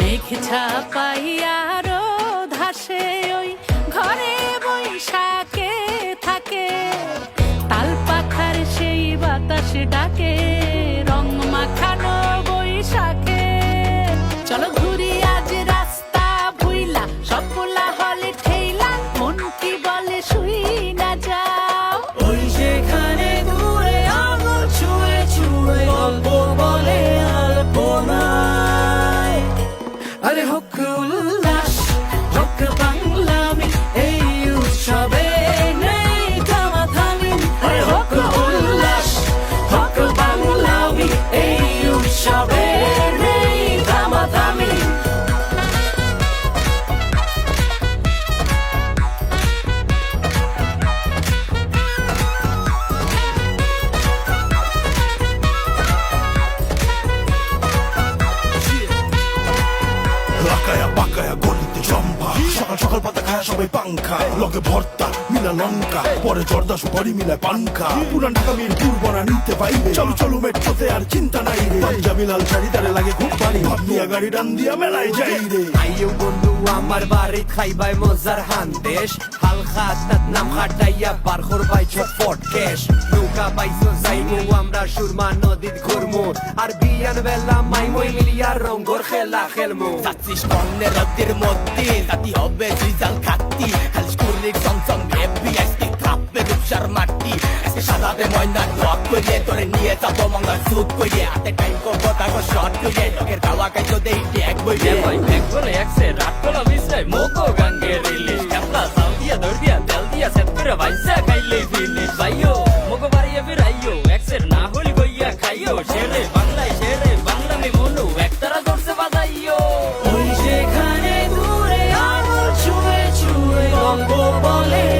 মেঘছা পাইয়ারো ধাসে ওই ঘরে বৈশাখে থাকে। তাল পাখার সেই বাতাস ডাকে, রং মাখানো বৈশাখে। চলো ঘুরি আরে হোক উল্লাস হোক বাংলামি এই উৎসবে নেই থামাথামি আরে হোক উল্লাস হোক বাংলামি এই উৎসবে খায় সবাই পাংখা। লগে ভর্তা, মিলা লঙ্কা, পরে জর্দা সুপারি মিলা পানখা। পুরান ঢাকা মিরপুর বনা নিতে পাইবে। চলো চলো, মেট্রোতে আর চিন্তা নাই রে। পাঞ্জাবি, লাল শাড়ি, তারে লাগে খুব পারি। ভাবনিয়া গাড়ি ডান দিয়া মেলায় যাই রে। আইও বন্ধু, আমার বাড়িত খাইবাই মজার হান্দেশ। হাল খাতাত নাম খাটাইয়া বার করবাই ছটফট কেশ। নৌকা পাইছো, যাইমু, আমরা সুরমা নদীত ঘুরমু। আর বিয়ান বেলা মাইমই মিলিয়া রঙ্গর খেলা খেলমু। যাচ্ছিস কর্ণের রক্তির মধ্যে জাতি হবে রিজাল খাতি করলে চমচম হেভি আজকে কাঁপবে রূপসার মাটি। আজকে ময়না ডক করিয়ে তোরে নিয়ে যাব মঙ্গল সুট করিয়ে। হাতে টাইম করব শর্ট করিয়ে। লোকের গাওয়া কাজ দেই ট্যাগ বইয়ে ভাই রাতগুলো মিশ্রাই মোগো গাঙ্গে রিলিশ ক্যাপলা সাউ দিয়া দিয়া, তেল দিয়া, সেট করে ভাইসা খাইলে ফিনিশ ভাইও মোগো বাড়িয়ে ফিরাইও না হলি গইয়া খাইও শেরে বলে